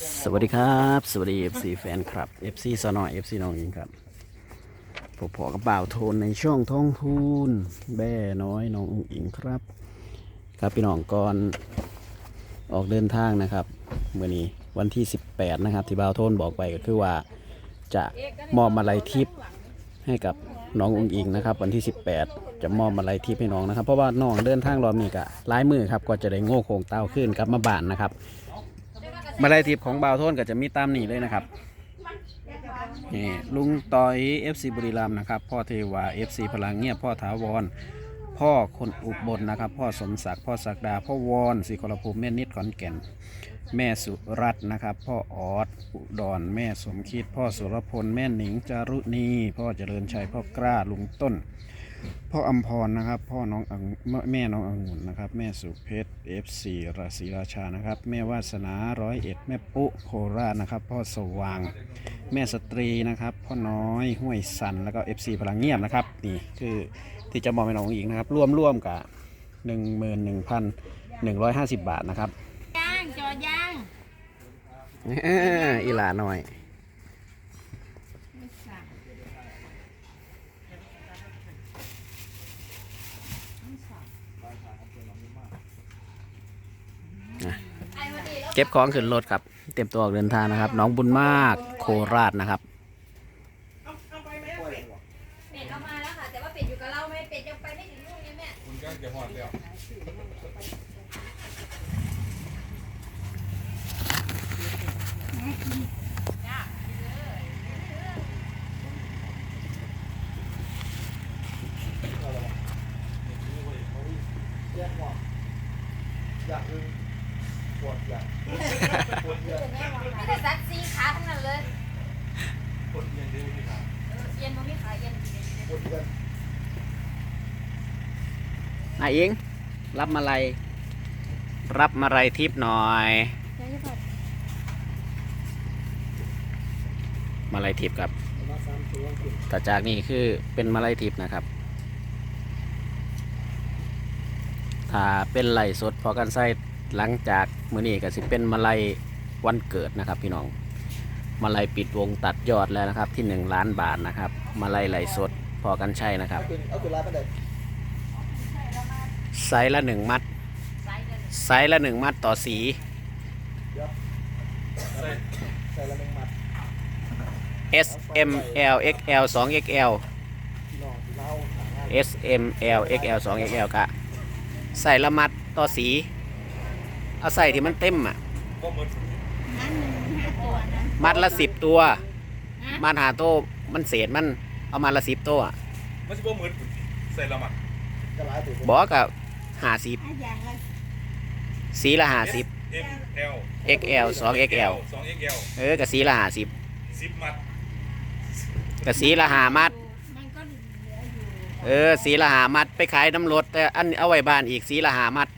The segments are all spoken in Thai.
สวัสดีครับ สวัสดี FC แฟนคลับ FC สนอย FC น้องอิงครับผมพอกับบ่าวโทนในช่วงท้องทุนแบ่น้อยน้องอุงอิงครับ ครับพี่น้องก่อนออกเดินทางนะครับเมื่อนี้วันที่ 18 นะครับ ที่บ่าวโทนบอกไปก็คือว่าจะมอบมาลัยทิปให้กับน้องอุงอิงนะครับ วันที่ 18 จะมอบมาลัยทิปให้น้องนะครับ เพราะว่าน้องเดินทางรอบนี้ก็หลายมือครับก็จะได้โง่โคงเต้าขึ้นกลับมาบ้านนะครับ มาลัยทิพย์ของบ่าวโทนก็จะมีตามนี้เลยนะครับนี่ลุงต่อย FC บุรีรัมย์นะครับ พ่อเทวา FC พลังเงียบพ่อถาวร พ่อคนอุบลนะครับ พ่อสมศักดิ์พ่อศักดา พ่อวอนศิครภูมิแม่นิดขอนแก่น แม่สุรัตน์นะครับ พ่อออดอุดรแม่สมคิด พ่อสุรพลแม่หนิงจารุณี พ่อเจริญชัยพ่อกล้าลุงต้น พ่ออัมพรนะครับ พ่อน้องอังแม่น้ององุ่นนะครับ แม่สุเพชร F4 ราศีราชานะครับ แม่วาสนาร้อยเอ็ดแม่ปุ๊โคราชนะครับ พ่อสว่าง แม่สตรีนะครับ พ่อน้อยห้วยสันแล้วก็ FC พลังเงียบนะครับนี่คือที่จะมองไปน้องอีกนะครับร่วมร่วมกับหนึ่งหมื่นหนึ่งพันหนึ่งร้อยห้าสิบบาทนะครับย่างจอย่างอีหลาหน่อย เก็บของขึ้นรถครับ เตรียมตัวออกเดินทางนะครับ น้องบุญมากโคราชนะครับ เป็ดเอามาแล้วค่ะ แต่ว่าเป็ดอยู่กับเราไหมเป็ดยังไปไม่ถึงนู่นไงแม่ คุณก็จะหอดแล้ว ไม่ได้ซัดซีขาทั้งนั้นเลยเออเย็นบ่มีขาเย็น นายอิงรับมาลัยรับมาลัยทิปหน่อย มาลัยทิปครับแต่จากนี้คือเป็นมาลัยทิปนะครับ ถ้าเป็นไหลสดพอกันใส่หลังจากมื้อนี้ก็สิเป็นมาลัยวันเกิดนะครับพี่น้อง มาลัยปิดวงตัดยอดแล้วนะครับที่ 1 ล้านบาทนะครับ มาลัยไหลสดพอกันใช่นะครับเอาตัวร้าย ไปเลยไซส์ละหนึ่งมัดไซส์เลยไซส์ละหนึ่งมัดต่อสีใส่ละหนึ่งมัด S M L X L 2 X L พี่น้องที่เล่าหางาน S M L X L 2 X L กะใส่ละมัดต่อสี เอาใส่ที่มันเต็มอะก็เหมือนนั่นหนึ่งห้าตัวนะมัดละสิบตัว มัดหาโตวมันเศษมัน เอามาละสิบตัวอะไม่ใช่ว่าเหมือนใส่ละหมัดจะร้ายตัวบอกกับ หาสิบอย่างละสีละหาสิบ M L X L 2 X L สอง X L เออกับสีละหาสิบสิบมัดกับสีละหามัดมันก็เหลืออยู่เออ สีละหามัดไปขายน้ำรถแต่อันเอาไว้บ้านอีกสีละหามัด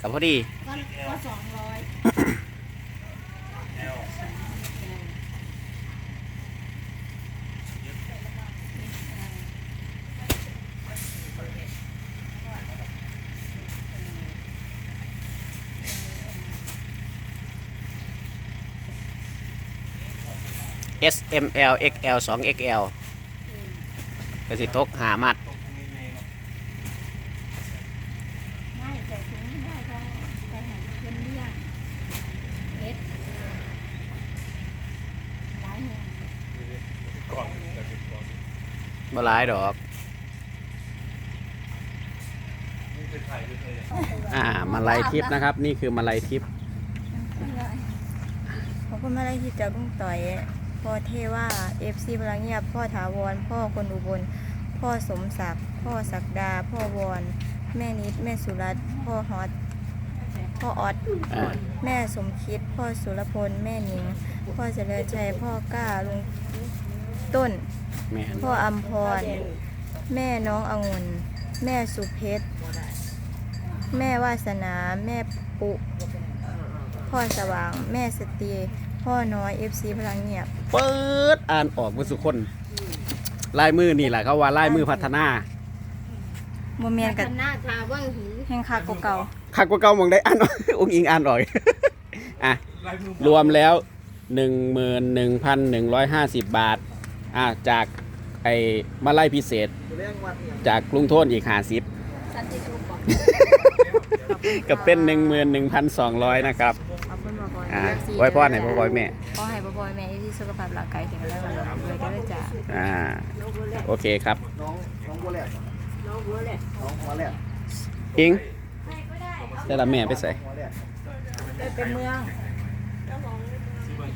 กับพอดี ก็ก็สอง S M L X L 2 X L ก็สิตกหามัดไม่แต่ถึงไม่ได้ก็ไปหาเงินเลี้ยงเอ็ดหลายอย่างก่อนแต่เป็นก่อนบ่หลายดอกนี่เป็นไทยด้วยเลยอ่า มาลายทิพย์นะครับ นี่คือมาลายทิพย์ ขอบคุณมาลัยที่จากลุงต่อย พ่อเทว่าเอฟซีพลังเงียบ พ่อถาวร พ่อคนอุบล พ่อสมศักดิ์ พ่อศักดา พ่อวอนแม่นิด แม่สุรัตน์ พ่อฮอต พ่อออด อ่าแม่สมคิด พ่อสุรพล แม่หนิง พ่อเจริญชัย พ่อกล้าลุงต้น แม่นพ่ออัมพร แม่น้ององุ่น แม่สุเพชร แม่วาสนา แม่ปุ พ่อสว่าง แม่สตรี พ่อน้อยเอฟซีพลังเงียบ เปิดอ่านออกมือสุคนลายมือนี่แหละเขาว่าลายมือพัฒนาโมเมียนกับหน้าทาว่างหีแห่งคาเก่าคักกว่าเก่ามองได้อ่านออกองค์อิงอ่านออกอะลายมือรวมแล้วหนึ่งหมื่นหนึ่งพันหนึ่งร้อยห้าสิบบาทอะจากไอ้มาไล่พิเศษเรื่องวัดเนี่ยจากกรุงโทนอีกห้าสิบสันติสุขบอก ก็เป็นหนึ่งหมื่นหนึ่งพันสองร้อยนะครับข อบคุณพ่อพลอยอ่า FC ไว้พ่อไหนพ่อพ่อแม่ขอให้พ่อพลอยแม่ที่สุขภาพร่างกายแข็งแรงและร่ำรวยกันด้วยจ้ะอ่าโอเคครับน้องน้องบัวแหลกน้องบัวแหละน้องหัวแหลกอิงได้ละแม่ไปใส่หัวแหลกเป็นเมือง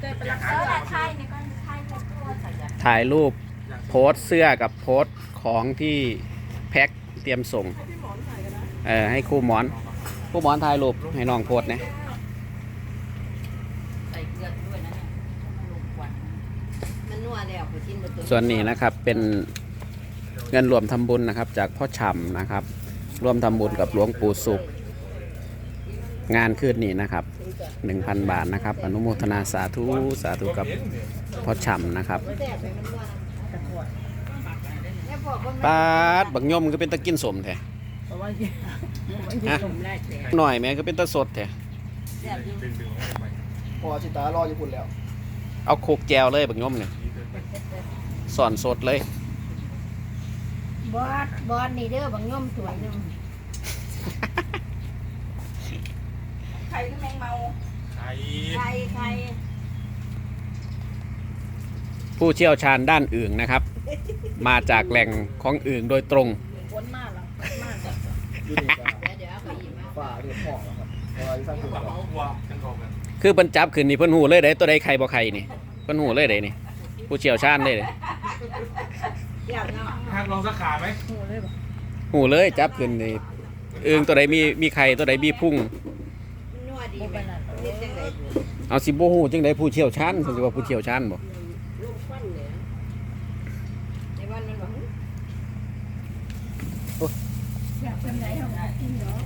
เตยเป็นรักเสื้อไทยนี่ก็ไทยเป็นตัวใส่ยาถ่ายรูปโพสต์เสื้อกับโพสต์ของที่แพ็คเตรียมส่ง เออให้ครูหมอนครูหมอนถ่ายรูปให้น้องโพสต์นะ ใส่เกลือด้วยนะเนี่ยลงควันมันนัว แล้วผู้ชิ้นบนตัวส่วนนี้นะครับเป็นเงินรวมทำบุญนะครับ จากพ่อฉ่ำนะครับ ร่วมทำบุญกับหลวงปู่สุข งานคืนนี้นะครับ1,000 บาทนะครับ อนุโมทนาสาธุสาธุกับพ่อฉ่ำนะครับแซ่บเลยมันนัวแล้วพอคนปาดบักย่อมก็เป็นตะกินสมแท้เพราะว่าฮะชมแรกเลยหน่อยแม่ก็เป็นตะสดแท้แซ่บอยู่ดึงดึงออกไปพอชิตารอญี่ปุ่นแล้ว เอาโคกแจวเลยบักย่อมเนี่ย สอนสดเลย บอสบอสนี่เด้อบางย่อมสวยหนึงใครก็แมงเมาไข่ใครใครผู้เชี่ยวชาญด้านอื่นนะครับ มาจากแหล่งของอื่นโดยตรงคนมากหรอมากเลยอยูนี่ก็เดี๋ยวเดี๋ยวเอาไปอีกมาฝ่าเรื่องห้องแล้วครับเพราะว่าที่สร้างขึ้นปลาก่อนเมาวัวกันกองกันคือเพิ่นจับขึ้นนี่เพิ่นหูเลยได้ตัวใดใครบ่ใครนี่เพิ่นหูเลยได้นี่ผู้เชี่ยวชาญเลยเด้ เดี๋ยวเนาะห้างลองสักขาไหมหูเลยบอกหูเลยจับขึ้นนี่เอิงตัวใดมีมีไข่ตัวใดมีพุ่งนัวดีไหมเฮ็ดจังได๋เอาสิบ่ฮู้จังไดผู้เชี่ยวชาญเพิ่นสิว่าผู้เชี่ยวชาญบ่ลูกฟันเลยในวันมันบอกอยากเป็นไรเอากินเนาะ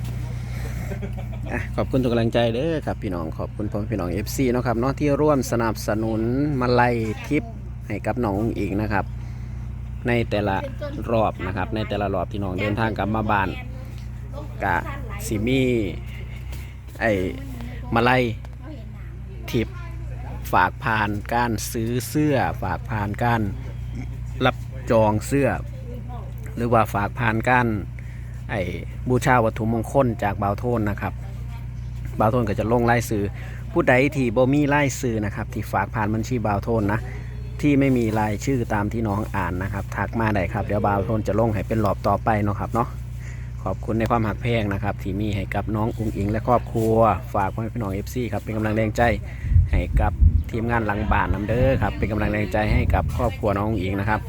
อะขอบคุณทุกกำลังใจเด้อครับพี่น้องขอบคุณพ่อพี่น้อง FC เนาะครับเนาะที่ร่วมสนับสนุนมาลัยทิป ให้กับน้องอุ้งอิงนะครับ ในแต่ละรอบนะครับ ในแต่ละรอบที่น้องเดินทางกลับมาบ้านกะสิมีไอ้มาลัยทิปฝากผ่านการซื้อเสื้อ ฝากผ่านการรับจองเสื้อ หรือว่าฝากผ่านการไอ้บูชาวัตถุมงคลจากบ่าวโทนนะครับบ่าวโทนก็จะลงไล่ซื้อผู้ใดที่บ่มีไล่ซื้อนะครับ ที่ฝากผ่านบัญชีบ่าวโทนนะ ที่ไม่มีรายชื่อตามที่น้องอ่านนะครับ ทักมาได้ครับ เดี๋ยวบาวทนจะลงให้เป็นรอบต่อไปเนาะครับเนาะขอบคุณในความหักแพงนะครับ ที่มีให้กับน้องอุ้งอิงและครอบครัว ฝากไว้พี่น้อง FC ครับเป็นกำลังแรงใจให้กับทีมงานหลังบ้านน้ำเด้อครับเป็นกำลังแรงใจให้กับครอบครัวน้องอุ้งอิงนะครับ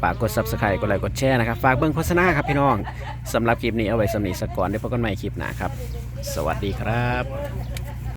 ฝากกด subscribe กดไลค์กดแชร์นะครับ ฝากเบิ่งโฆษณาครับพี่น้องสำหรับคลิปนี้เอาไว้สำนีสกก่อนเดี๋ยวพบกันใหม่คลิปหน้าครับ สวัสดีครับ